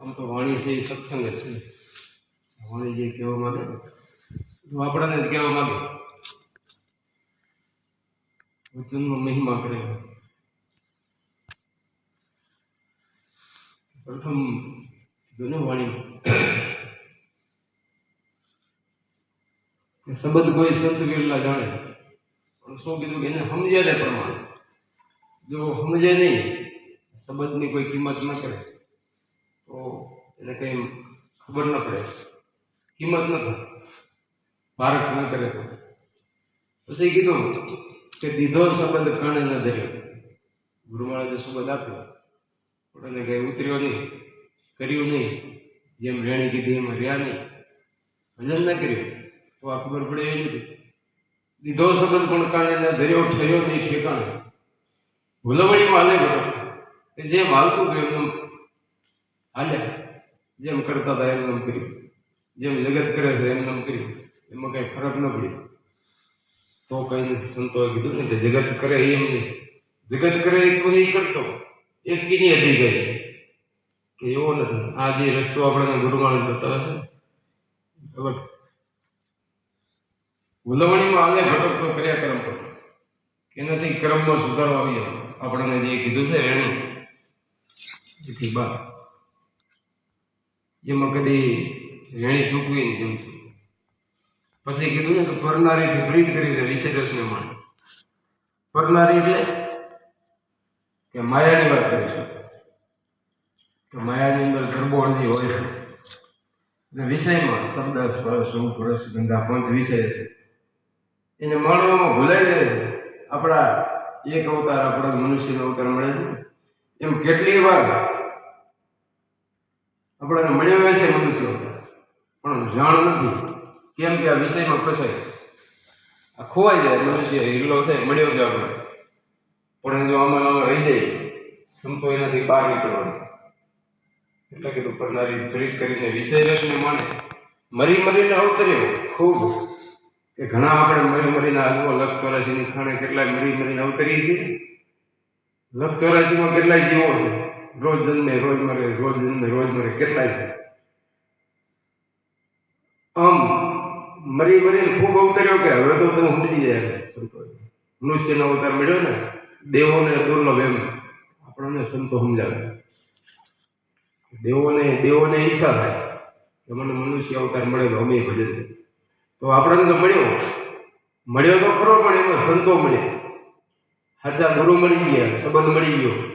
આમ તો વાણી છે એ સત્સંગ છે. વાણી જે કહેવા માંગે આપણાને જ કહેવા માંગે. વચનનો મહિમા કરે. પ્રથમ ને વાણી. સંબંધ કોઈ સંત કેટલા જાણે? પણ શું કીધું કે એને સમજ્યા ને પ્રમાણે. જો સમજે નહીં શબ્દની કોઈ કિંમત ન કરે તો એને કંઈ ખબર ન પડે. કિંમત ન થાય. બાળક ન કરે તો. પછી કીધું કે દીધો સંબંધ કણે ન ધર્યો. ગુરુમાળે જે સંબંધ આપ્યો, પણ એને કંઈ ઉતર્યો નહીં, કર્યું નહીં. જેમ રેણી કીધી એમ રહ્યા નહીં. ભજન ન કર્યું. તો આ ખબર પડે એ નથી દીધો સંબંધ પણ કાણે ન ધર્યો, ઠર્યો નહીં ઠેકાણે. ભૂલવણીમાં હાલે કે જેમ હાલતું ગયું એમ હાલ્યા જેમ કરતા હતા, એમને એમ કર્યું. જેમ જગત કરે છે, એમને એમ કર્યું. એમાં કઈ ફરક ન પડ્યો. તો કઈ નથી સંતોએ કીધું ને કે જગત કરે એમ નહીં જગત કરે એ કોઈ કરતો એક કીની હતી ગઈ. કે એવો નથી. આ જે રસ્તો આપણને ગુરુમાણ બતાવે છે ખબર? ભૂલવણીમાં હાલે ભટકતો કર્યા કરમ એનાથી ક્રમમાં સુધારો આવ્યો આપણને જે કીધું છે રેણી એથી બાર એમાં કદી રેણી ચૂકવી નહીં છે પછી કીધું ને કે પરનારીથી પ્રિન્ટ કરીને વિશેષને માણે પરનારી એટલે કે માયાની વાત કરીશું કે માયાની અંદર ગરબોળની હોય છે. અને વિષયમાં શબ્દ સ્પર્શ રૂપ રસ ગંધા પંચ વિષય છે. એને માણવામાં ભૂલાઈ જાય છે. આપણા એક અવતાર આપણા મનુષ્યનો અવતાર મળે છે. એમ કેટલી વાર આપણને મળ્યો છે મનુષ્ય પણ જાણ નથી કેમ કે આ વિષયમાં ફસાય. આ ખોવાઈ જાય મનુષ્ય હિરલો છે, મળ્યો છે આપણે. પણ જો આમાં રહી જાય, સંતો એનાથી બહાર નીકળવાનું. એટલે કીધું કરનારી ફરીદ કરીને વિષય રસને માને. મરી મરીને અવતર્યો. ખૂબ. કે ઘણા આપણે મરી મરીને આલવો લક્ષ ચોરાશીની ખાણે કેટલાય મરી મરીને અવતરીએ છીએ. લક્ષ ચોરાશીમાં કેટલાય જીવો છે. રોજ જન્મે, રોજ મરે, રોજ જન્મે, રોજ મરે, કેટલાય છે? આમ મરી મરીને ખૂબ અવતર્યો કે? હવે તો તમે ઉડી જાય સંતો મનુષ્યનો અવતાર મળ્યો ને, દેવોને દુર્લભ એમ. આપણને સંતો સમજાવે. દેવોને દેવોને ઈચ્છા થાય કે મને મનુષ્ય અવતાર મળે તો અમે ભજન તો આપણને તો મળ્યો. મળ્યો તો ખરો, પણ એમાં સંતો મળે સાચા ગુરુ મળી ગયા, સંબંધ મળી ગયો.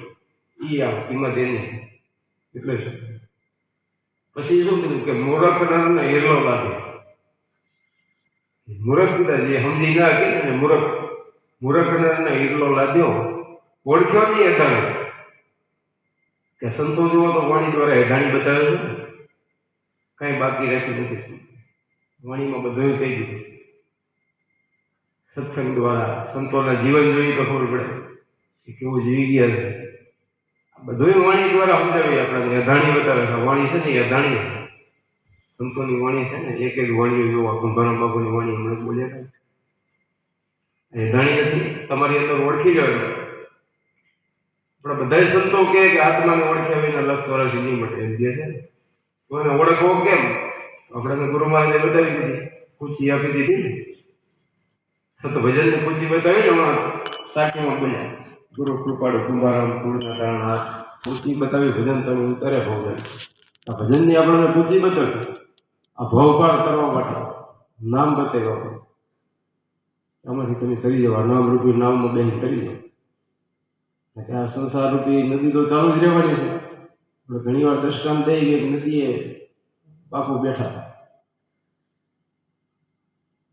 ઈ આ એમાં એની એટલે પછી શું કીધું કે મૂરખ નરને હિરલો લાગે મૂરખ કીધા, જે સમજી ના કે ને મૂરખ મૂરખ નરને હિરલો લાદ્યો. ઓળખ્યો નહીં અધાણે કે સંતો જુઓ તો વાણી દ્વારા એઢાણી બતાવે છે કાંઈ બાકી રાખ્યું નથી. વાણીમાં બધું કહી દીધું. સત્સંગ દ્વારા સંતોના જીવન જોઈએ તો ખબર પડે કે કેવું જીવી ગયા છે. બધું વાણી દ્વારા સમજાવી આપણે. અધાણી બતાવે છે, વાણી છે ને એ સંતોની વાણી છે ને, એક એક વાણીઓ જોવા કુંભારામ બાપુની વાણી હમણાં બોલ્યા એ અધાણી નથી, તમારી અંદર ઓળખી જાવ પણ બધા સંતો કે આત્માને ઓળખ્યા વિના લક્ષ વર્ષ નહીં મળે એમ કહે છે ને. તો એને ઓળખવો કેમ? આપણે ગુરુ મહારાજે બતાવી દીધી. પૂછી આપી દીધી ને. સત ભજન પૂછી બતાવી ને હમણાં સાચીમાં બોલ્યા. ગુરુ કૃપાળુ કુંભારામ હાથ પૂછી બતાવી ભજન તમે ઉતરે ભાવ આ ભજનની આપણને પૂછી બતાવી. આ ભાવપાર કરવા માટે નામ બતાવ્યા આમાંથી તમે કરી જવા નામ રૂપી નામમાં બેન કરી દો કે આ સંસાર રૂપી નદી તો ચાલુ જ રહેવાની છે. આપણે ઘણી વાર દ્રષ્ટાંત થઈ ગઈ નદીએ બાપુ બેઠા.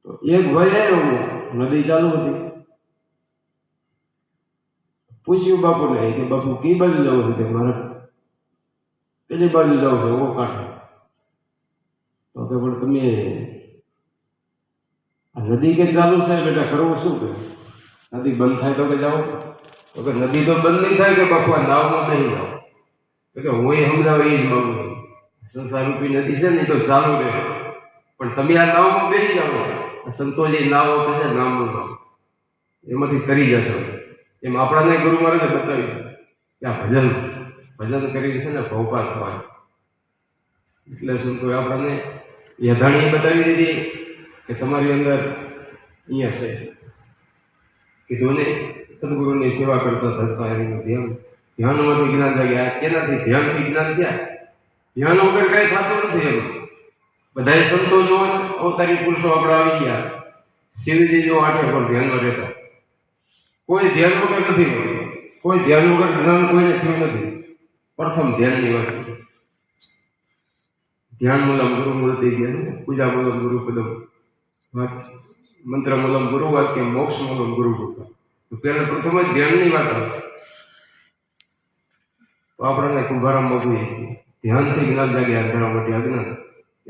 તો એક ભાઈ આવ્યો નદી ચાલુ હતી. પૂછ્યું બાપુને કે બાપુ કઈ બાજુ જવું છે કે મારે પેલી બાજુ જવું છે ઓ કાંઠે તો કે પણ તમે આ નદી કે ચાલુ છે બેટા કરવું શું કે નદી બંધ થાય તો કે જાઓ તો કે નદી તો બંધ નહીં થાય કે બાપુ આ નાવમાં નહીં જાઓ તો કે હું એ સમજાવ એ જ માંગુ છું. સંસાર રૂપી નદી છે ને એ તો ચાલુ રહે પણ તમે આ નાવમાં બેસી જાઓ આ સંતોષી નાવ આપે છે નામનું નામ એમાંથી કરી જશો એમ આપણાને ગુરુ મહારાજે બતાવ્યું કે આ ભજન ભજન કરી છે ને ભોપાલ થવાનું. એટલે સંતોએ આપણને યથાણી બતાવી દીધી કે તમારી અંદર અહીંયા છે. કીધું ને, સદગુરુની સેવા કરતો થતા એનું ધ્યાન. ધ્યાનમાંથી જ્ઞાન જાગ્યા. કેનાથી? ધ્યાનથી જ્ઞાન થયા. ધ્યાન વગર કાંઈ થતું નથી એમ. બધાય સંતો જો અવતારી પુરુષો આપણે આવી ગયા. શિવજી જો આઠે પર ધ્યાનમાં રહેતા. કોઈ ધ્યાન વગર નથી હોતું કોઈ ધ્યાન વગર જ્ઞાન કોઈને થયું નથી પ્રથમ ધ્યાનની વાત. ધ્યાન મૂલમ ગુરુ મૂર્તિ ગયા પૂજા મૂલમ ગુરુ પદમ. મંત્ર મૂલમ ગુરુ વાત કે મોક્ષ મૂલમ ગુરુ કૃપા તો પ્રથમ જ ધ્યાનની વાત આવે. તો આપણને કુંભારામ મોકલી ધ્યાનથી જ્ઞાન જાગે અંધારા માટે અજ્ઞાન.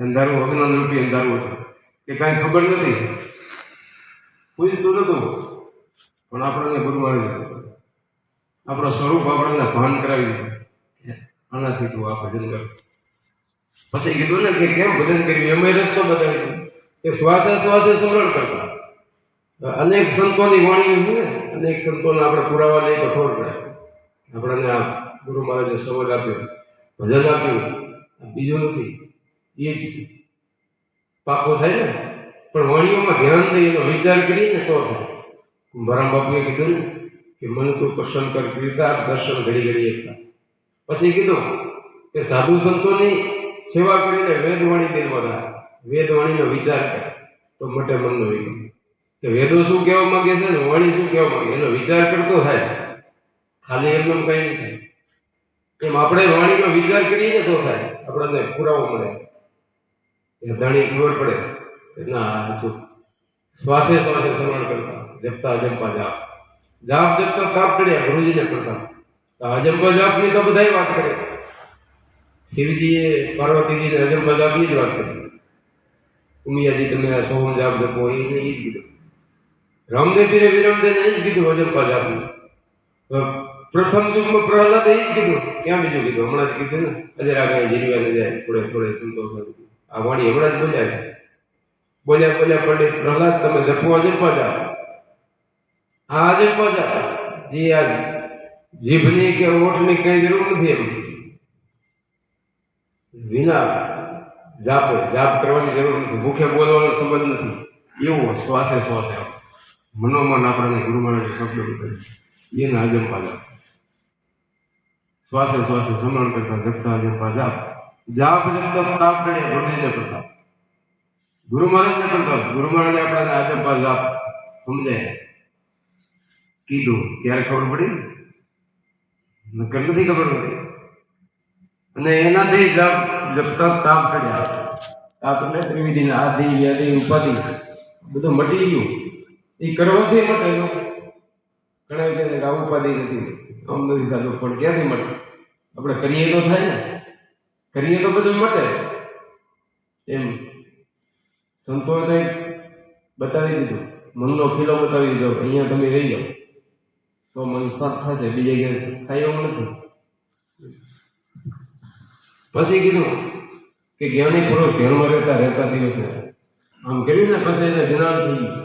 અંધારું અજ્ઞાન રૂપી અંધારું હતું. કે કાંઈ ખબર નથી. પૂછતું નતું પણ આપણને દીધું આપણો સ્વરૂપ આપણને ભાન કરાવી આનાથી તું આ ભજન કર. પછી કીધું ને કે કેમ ભજન કર્યું? અમે રસ્તો બતાવી કે શ્વાસે શ્વાસે સ્મરણ કરતા. અનેક સંતોની વાણી છે અનેક સંતોને આપણે પુરાવા લઈ કઠોર થાય આપણને આ ગુરુ મહારાજે સવલ આપ્યો, ભજન આપ્યું. બીજું નથી. એ જ પાકો થાય ને. પણ વાણીઓમાં ધ્યાન દઈ એનો વિચાર કરીને તો થાય. બાપુએ કીધું ને કે મન તું પ્રસન્ન કર કીર્તા દર્શન, ઘડી ઘડી એકતા પછી કીધું કે સાધુ સંતોની સેવા કરીને વેદવાણી દિલમાં વેદવાણીનો વિચાર કર. તો મોટે મનનો વિચાર કે વેદો શું કહેવા માંગે છે ને? વાણી શું કહેવા માંગે? એનો વિચાર કરતો થાય. ખાલી એમને કંઈ નહીં થાય. એમ આપણે વાણીનો વિચાર કરીએ ને તો થાય. આપણને પુરાવો મળે. એ ધણી ખબર પડે. ના શ્વાસે શ્વાસે સ્મરણ કરતા. જપતા અજંપા જાપ જાપ જપતા કાપ કર્યા, ગુરુજીને તો અજંપા જાપની તો બધાય વાત કરે. શિવજીએ પાર્વતીજીને અજંપા જાપની જ વાત કરી. ઉમિયાજી, તમે આ સોમ જાપ જપો એને એ જ કીધું. રામદેવજીને વિરમદેવને એ જ કીધું અજંપા જાપનું. પ્રથમ યુગમાં પ્રહલાદે એ જ કીધું. ક્યાં બીજું કીધું? હમણાં જ કીધું ને? અજરા કાંઈ જીરવાને જાય. થોડે થોડે સંતોષ આ વાણી હમણાં જ બોલ્યા બોલ્યા બોલ્યા, પંડિત પ્રહલાદ, તમે જપવા જપવા જાપ આ અજંપા જાપ જે આ જીભની કે ઓઠની કઈ જરૂર નથી એમ વિના જાપ જાપ કરવાની જરૂર નથી ભૂખે બોલવાનો સંબંધ નથી એવું શ્વાસે શ્વાસે આવે. મનોમન આપણને ગુરુ મહારાજે શબ્દ કરી એના અજંપા જાપ શ્વાસે શ્વાસે સમરણ કરતા જપતા અજંપા જાપ જાપ જપતા તાપ કરે ગુરુજીને પ્રતાપ ગુરુ મહારાજને પ્રતાપ ગુરુ મહારાજે આપણને અજંપા જાપ સમજાય કીધું. ત્યારે ખબર પડી? નકર નથી ખબર પડી. અને એનાથી જપ જપતા તાપ કર્યા. તાપ એટલે ત્રિવિધિ આદિ વ્યાધિ, ઉપાધિ બધું મટી ગયું. એ કરવાથી મટે ઘણા કે આ ઉપાધિ નથી. આમ નથી થતું, પણ ક્યાંથી મટે? આપણે કરીએ તો થાય ને. કરીએ તો બધું મટે. એમ. સંતોએ બતાવી દીધું. મનનો ખીલો બતાવી દીધો. અહીંયા તમે રહી જાઓ. તો મન શાંત થશે, બીજે ક્યાંય થાય એવું નથી. પછી કીધું કે જ્ઞાની પુરુષ ધ્યાનમાં રહેતા રહેતા દિવસે, આમ કર્યું ને પછી એને જ્ઞાન થઈ ગયું.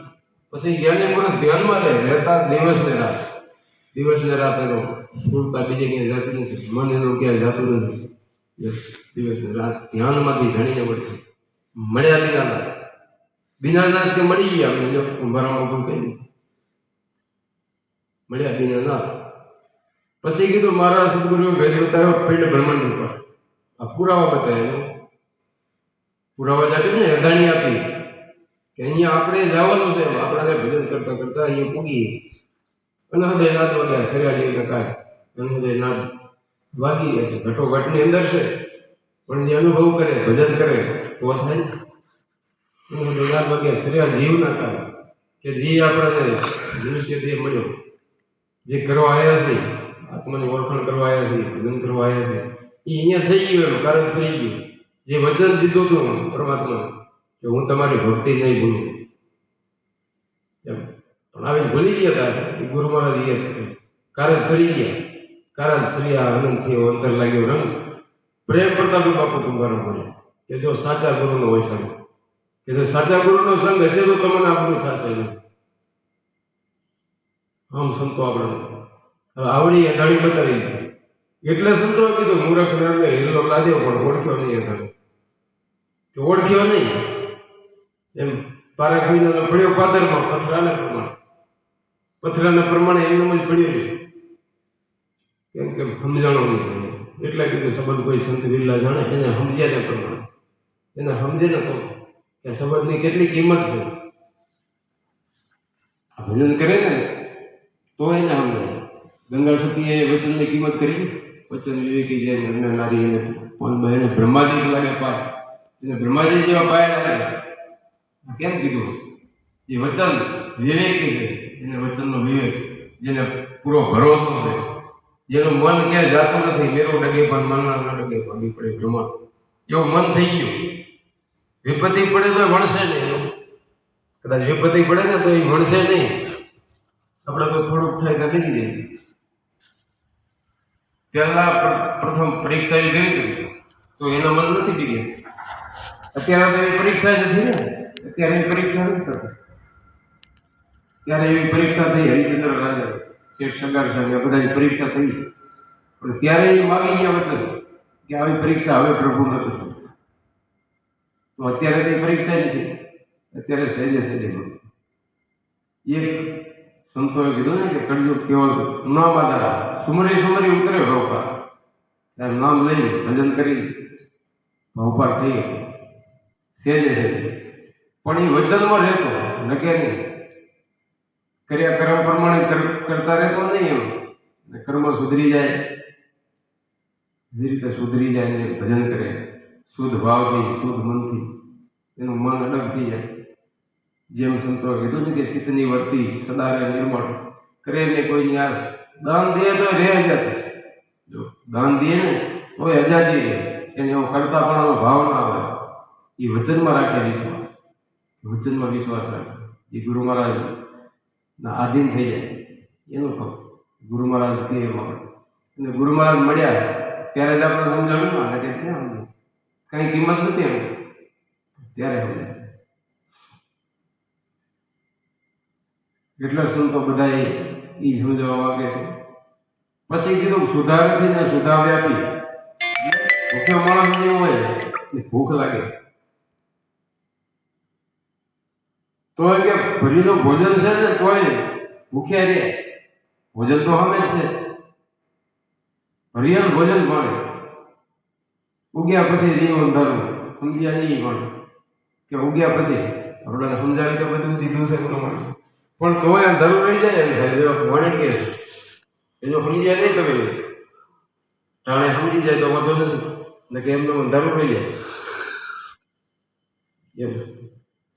પછી જ્ઞાની પુરુષ ધ્યાનમાં રહે, રહેતા દિવસ ને રાત. દિવસ ને રાત એનો સ્ફૂર્તા બીજે ક્યાંય જતું નથી. મન એનું ક્યાંય જતું નથી. દિવસ ને રાત ધ્યાનમાંથી જાણીને પડતી મળ્યા લીધા બિના નાથ કે મળી ગયા આપણે જો કુંભારામાં પણ કહ્યું મળ્યા બિના ના પછી કીધું, મારા સદગુરુ ભેદ બતાવ્યો પિંડ બ્રહ્માંડ રૂપા આ પુરાવા બતાવ્યો પુરાવા જાતી ને, અદાણી આપી. કે અહીંયા આપણે જવાનું છે આપણા ભજન કરતા કરતા અહીંયા પૂગી અને હૃદય નાદ વગ્યા સરિયાજી અને હૃદય નાદ વાગી ગયા છે. ઘટો ઘટની અંદર છે. પણ જે અનુભવ કરે, ભજન કરે, તો થાય ને. અને હૃદય નાદ વગ્યા સરિયા જીવના કારણે કે જે આપણને મનુષ્ય તે મળ્યો જે કરવા આવ્યા છે, આત્માની ઓળખાણ કરવા આવ્યા છે, ભજન કરવા આવ્યા છે, એ અહીંયા થઈ ગયું એનું કારણ થઈ ગયું. જે વચન દીધું હતું પરમાત્મા કે હું તમારી ભક્તિ નહીં ભૂલું. એમ. પણ આવી ભૂલી ગયા હતા ગુરુ મહારાજ એ કારણ સરી ગયા? કારણ સરિયા આનંદ થયો અંતર લાગ્યો રંગ. પ્રેમ પ્રતાપ બાપુ કુંભારો બોલ્યા, કે જો સાચા ગુરુનો હોય સંગ, કે જો સાચા ગુરુનો સંગ હશે તો તમને આપણું થશે નહીં. આમ સંતો આપણે. હવે આવડી અઢાળી બતાવી એટલે સંતો કીધું મૂરખ નરને હિલ્લો લાદ્યો, પણ ઓળખ્યો નહીં કે ઓળખ્યો નહીં. એમ પારક મહિનાનો પડ્યો પાદરમાં, પથરાના પ્રમાણે. પથરાના પ્રમાણે એમનું જ પડ્યું છે. કેમ કે સમજાણો નહીં એટલે કીધું સંબંધ કોઈ સંત વિરલા જાણે, એને સમજ્યા ને પ્રમાણે એને સમજે ને તો કે સંબંધની કેટલી કિંમત છે? ભજન કરે ને તો એને સમજાય ગંગા સતીએ વચનની કિંમત કરી. વચન વિવેકી જે નર નારી એને પણ એને બ્રહ્માજી લાગે પાર એને બ્રહ્માજી જેવા પાયા લાગે. કેમ કીધું? એ વચન વિવેકી છે. એને વચનનો વિવેક, જેને પૂરો ભરોસો છે. જેનું મન ક્યાંય જાતું નથી. મેરો ડગે પણ મનના ન ડગે ભાગી પડે ભ્રમણ એવું મન થઈ ગયું. વિપત્તિ પડે તો વણશે નહીં. કદાચ વિપત્તિ પડે ને તો એ વણશે નહીં. આપણે તો થોડુંક થાય તો નીકળી જાય પહેલા પ્રથમ પરીક્ષા એ કરી હતી. તો એના મન નથી કરી અત્યારે તો એ પરીક્ષા જ ને. અત્યારે એવી પરીક્ષા નથી થતી. ત્યારે એવી પરીક્ષા થઈ હરિચંદ્ર રાજા. શેઠ સગાર સાહેબ બધાની પરીક્ષા થઈ. પણ ત્યારે એ માગી ગયા વચન કે આવી પરીક્ષા હવે પ્રભુ નથી તો અત્યારે કઈ પરીક્ષા નથી. અત્યારે સહેજે સહેજે. એક સંતોએ કીધું ને કે કળિયુગ કેવો નામા દ્વારા સુમરી સુમરી ઉતરે ભવપાર ત્યારે નામ લઈ ભજન કરી ભવપાર થઈ સેજે સહેજે પણ એ વચનમાં રહેતો નકે નહીં? કર્યા કર્મ પ્રમાણે કર- કરતા રહેતો નહીં એમ. ને કર્મ સુધરી જાય. જે રીતે સુધરી જાય ને ભજન કરે. શુદ્ધ ભાવથી, શુદ્ધ મનથી. એનું મન અડગ થઈ જાય. જેમ સંતો કીધું છે કે ચિત્તની વર્તી સદારે નિર્મળ કરે ને કોઈની આસ. દાન દે તો રહે છે જો દાન દે ને તો અજાચી રહે એને એવો કરતા પણ ભાવ ના આવે એ વચનમાં રાખે વિશ્વાસ. વચનમાં વિશ્વાસ રાખે. એ ગુરુ મહારાજ ના આધીન થઈ જાય. એનું ફક્ત ગુરુ મહારાજ કે અને ગુરુ મહારાજ મળ્યા ત્યારે જ આપણે સમજાવ્યું ને કે ક્યાં કંઈ કિંમત નથી એમ. ત્યારે સમજાય એટલા સંતો બધા એ સમજાવવા માંગે છે. પછી કીધું સુધારથી ને સુધા વ્યાપી ભૂખ્યો માણસ જેવો હોય ને ભૂખ લાગે. તો એ કે ભરીનું ભોજન છે ને, તોય ભૂખ્યા રે. ભોજન તો હમે જ છે. ભરિયાનું ભોજન મળે. ઉગ્યા પછી જીવન ધર્મ સમજ્યા નહીં પણ. કે ઉગ્યા પછી આપણે સમજાવી તો બધું દીધું છે પ્રમાણે. પણ આ ધર્મ રહી જાય એમ થાય. જો વણી કે એનો સમજી જાય નહીં તમે. ટાણે સમજી જાય તો વાંધો નથી. ને કે એમનો ધર્મ રહી જાય. એમ.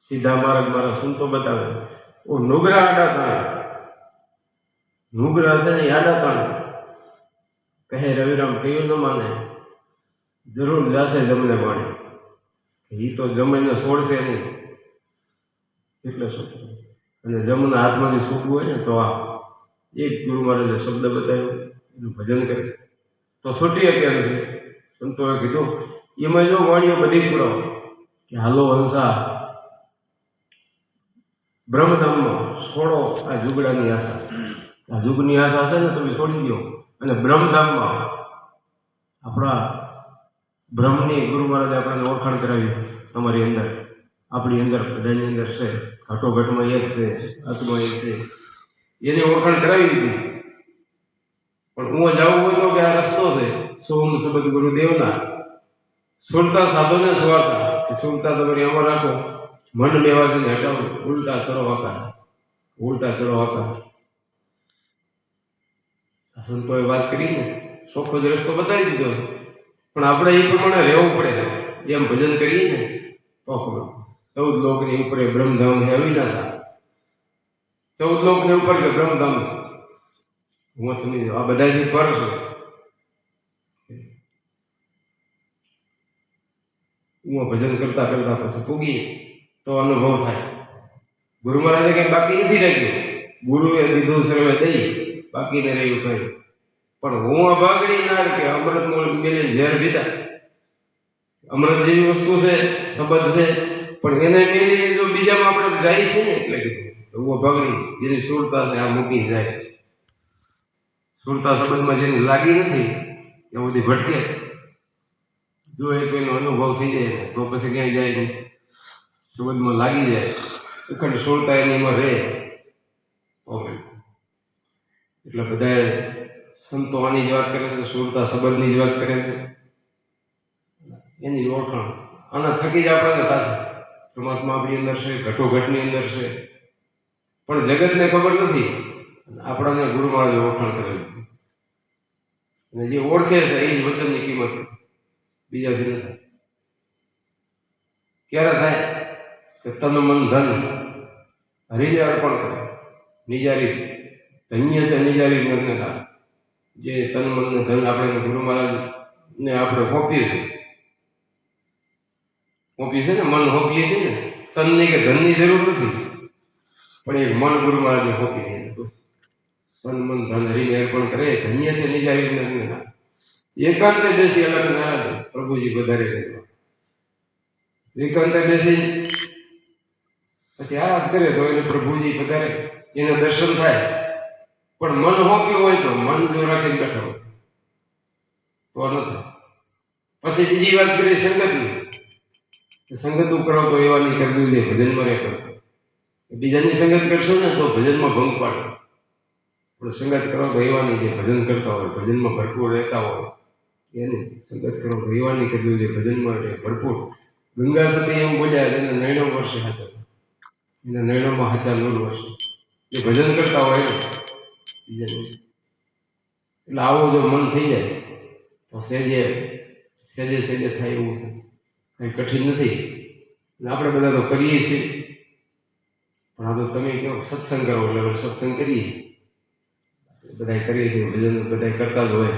સીધા માર્ગ મારા સંતો બતાવે. ઓ નુગરા આડા તાણે. નુગરા છે ને આડા તાણે. કહે રવિરામ કયું ન માને. જરૂર જાશે જમને માણે એ તો જમીને છોડશે નહીં. એટલે શું? અને જમના હાથમાંથી છૂટવું હોય ને, તો આ એક ગુરુ મહારાજે શબ્દ બતાવ્યો, એનું ભજન કરે. તો છૂટી અત્યારે છે. સંતોએ કીધું, એમાં જો વાણીઓ બધી પૂરો કે, હાલો હંસા બ્રહ્મધામનો છોડો આ જુગડાની આશા. આ જુગની આશા છે ને, તમે છોડી દો અને બ્રહ્મધામમાં આપણા બ્રહ્મની ગુરુ મહારાજે આપણને ઓળખાણ કરાવી તમારી અંદર. આપણી અંદર, બધાની અંદર છે. ઘટોઘટમાં એક છે આત્મા એક છે. એની ઓળખાણ કરાવી દીધી. પણ હું જાઉં હોય તો કે આ રસ્તો છે. સોમ સબદ ગુરુદેવના સુરતા સાધોને સુવાસા કે સુરતા તમારી આમાં રાખો. મન લેવાથી હટાવો. ઉલટા સરો વાકા ઉલટા સરો વાકા આ સંતોએ વાત કરી ને ચોખ્ખો જ રસ્તો બતાવી દીધો. પણ આપણે એ પ્રમાણે રહેવું પડે. એમ ભજન કરીએ ને, તો ખબર ચૌદ લોકની ઉપર એ બ્રહ્મધામ છે અવિનાશા ચૌદ લોકની ઉપર કે બ્રહ્મધામ હું તમે આ બધાથી પર છું હું ભજન કરતા કરતા પછી પૂગી તો અનુભવ થાય ગુરુ મહારાજે કઈ બાકી નથી રાખ્યું ગુરુએ દીધું સર્વે દઈ બાકીને રહ્યું કઈ પણ હું આ ભાગડી ના કે અમૃત મૂળ બેને ઝેર પીધા અમૃત જેવી વસ્તુ છે શબ્દ છે પણ એને મેલી જો બીજામાં આપણે જાય છે ને એટલે ઊભો હું જેની સુરતા છે આ મૂકી જાય. સુરતા સંબંધમાં જેની લાગી નથી ત્યાં બધી ભટકે. જો એ કોઈનો અનુભવ થઈ જાય, તો પછી ક્યાંય જાય નહીં. સંબંધમાં લાગી જાય. એકંડ સુરતા એની એનીમાં રહે. ઓકે. એટલે બધાએ સંતો આની જ વાત કરે છે સુરતા સંબંધની જ વાત કરે છે. એની ઓળખાણ. આના થકી જ આપણને થશે. પરમાત્મા આપણી અંદર છે, ઘટોઘટની અંદર છે. પણ જગતને ખબર નથી. આપણાને ગુરુ મહારાજે ઓળખાણ કરેલું અને જે ઓળખે છે એ વચનની કિંમત બીજાથી નથી. ક્યારે થાય કે તન મન ધન હરિને અર્પણ કરો. નિજારી, ધન્ય છે, નિજારી નગ્નતા જે તન મન ધન આપણે ગુરુ મહારાજને આપણે સોંપીએ છીએ સોંપીએ છે ને, મન સોંપીએ છે ને તનની કે ધનની જરૂર નથી. પણ એ મન ગુરુ મહારાજને સોંપી દઈએ તન, મન, ધન હરિને અર્પણ કરે, ધન્ય છે નિજારી નગ્નતા એકાંતે બેસી અલગ ના પ્રભુજી વધારે રહેવા એકાંતે બેસી પછી આરાધ કરે તો એને પ્રભુજી વધારે એને દર્શન થાય. પણ મન હોપ્યું હોય તો મન જો રાખીને બેઠો તો ન પછી બીજી વાત કરીએ સંગતની. કે સંગત કરો તો એવા નહીં કરવી દે ભજનમાં રહે કરો બીજાની સંગત કરશો ને તો ભજનમાં ભંગ પાડશે. પણ સંગત કરો તો એવાની જે ભજન કરતા હોય, ભજનમાં ભરપૂર રહેતા હોય. એને સંગત કરો તો એવાની કરવી જોઈએ ભજનમાં રહે, ભરપૂર. ગંગા સતી એમ બોલ્યા એને નૈણો વર્ષે હાચર એના નૈણોમાં હાચા નૂર વર્ષે. એ ભજન કરતા હોય ને બીજાને. એટલે આવું જો મન થઈ જાય, તો સેજે સેજે સેજે થાય એવું. કંઈ કઠિન નથી. આપણે બધા તો કરીએ છીએ. પણ આ તો તમે કહો, સત્સંગ કરો એટલે આપણે સત્સંગ કરીએ. બધા કરીએ છીએ, ભજન બધા કરતા જ હોય.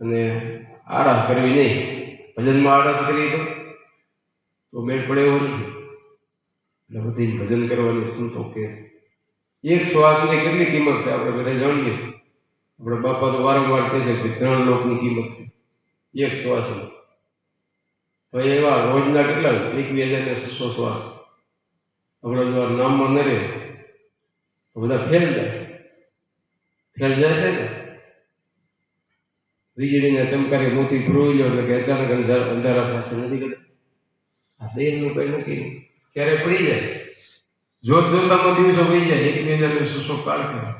અને આળસ કરવી નહીં. ભજનમાં આળસ કરીએ તો મેળ પડે એવો નથી. એટલે બધી ભજન કરવાની તો કે એક શ્વાસની કેટલી કિંમત છે આપણે બધા જાણીએ. આપણે બાપા તો વારંવાર કહે છે કે ત્રણ લોકની કિંમત છે. એક શ્વાસની તો એવા રોજના કેટલા એકવીસ હજાર ને છસો શ્વાસ. આપણે જો નામમાં ન રહે. બધા ફેલ જાય. ફેલ જાય છે ને? વીજળીના ચમકારે મોતી ફ્રોઈ લો એટલે કે અચાનક અંધાર પાસે નથી કહેતા આ દેહનું કંઈ નહીં ક્યારે પડી જાય? જોત જોતામાં દિવસો પડી જાય. એક, બે હજાર સસો કાળ થાય.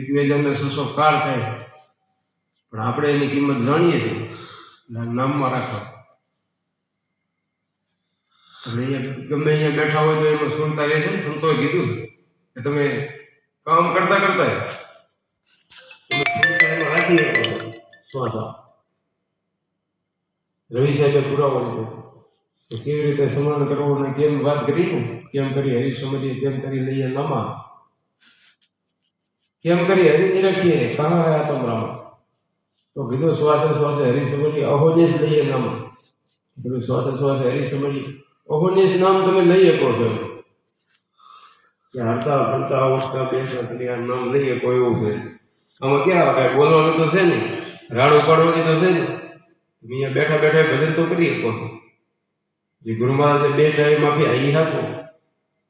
એક, બે હજાર સસો કાળ થાય. પણ આપણે એની કિંમત જાણીએ છીએ. નામમાં રાખવા એટલે અહીંયા, ગમે અહીંયા બેઠા હોય તો એમાં સુનતા રહે છે ને સંતોએ કીધું કે તમે કામ કરતા કરતા તમે સુનતા એમાં રાખી શકો શ્વાસ આ. રવિ સાહેબે પુરાવો લીધો. કે કેવી રીતે સમાન કરવું ને કેમ વાત કરી ને? કેમ કરી હરી સમજીએ, કેમ કરી લઈએ નમા? કેમ કરી હરી નિરખીએ કહા આયા તમરામ? તો કીધું, શ્વાસે શ્વાસે હરી સમજીએ અહોનિશ લઈએ નમા. કીધું, શ્વાસે શ્વાસે હરી સમજીએ. અહોનિશ નામ તમે લઈ શકો છો કે હરતા ફરતા ઉઠતા બેસતા કરી આ નામ લઈએ કોઈ એવું છે આમાં ક્યાં કાંઈ બોલવાનું તો છે ને રાડું પાડવાની તો છે ને અહીંયા બેઠા બેઠા ભજન તો કરી શકો છો જે ગુરુ મહારાજે બે ટાઈમ આપી અહીં હશો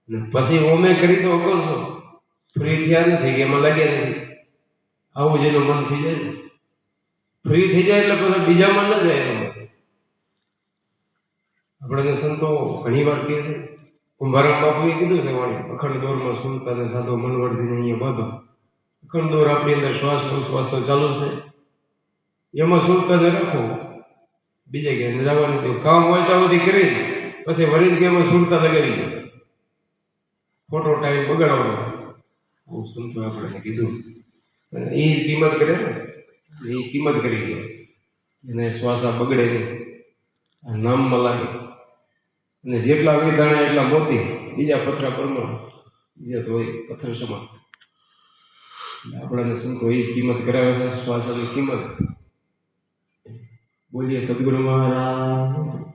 ને પછી ઓમે કરી તો અકો છો ફ્રી થયા નથી કે એમાં લાગ્યા નથી આવું જેનું મન થઈ જાય ને ફ્રી થઈ જાય એટલે પછી બીજા મન ન જાય આપણે સંતો ઘણી વાર કહે છે, કુંભારામ બાપુએ કીધું છે વાણી, અખંડ દોરમાં સુનતા ને સાધો મનવર્તીને અહીંયા બાંધો. અખંડ દોર આપણી અંદર શ્વાસ શ્વાસ તો ચાલુ છે. એમાં સુનતા ને રાખો. બીજે ક્યાંય જવાનું તો કામ હોય ત્યાં બધી કરી પછી વરીને કે એમાં સુરતા લગાવી દો. ખોટો ટાઈમ બગાડવાનો. આવું સંતો આપણે કીધું. એ જ કિંમત કરે ને. એ કિંમત કરી દે એને શ્વાસ બગડે નહીં. નામમાં લાગે. અને જેટલા વિધાણા એટલા મોતી. બીજા પથરા પરમાણ બીજા તો પથ્થર સમાન. આપણાને સંતો એ કિંમત કરાવે છે શ્વાસની કિંમત. બોલીએ સદગુરુ મહારાજ.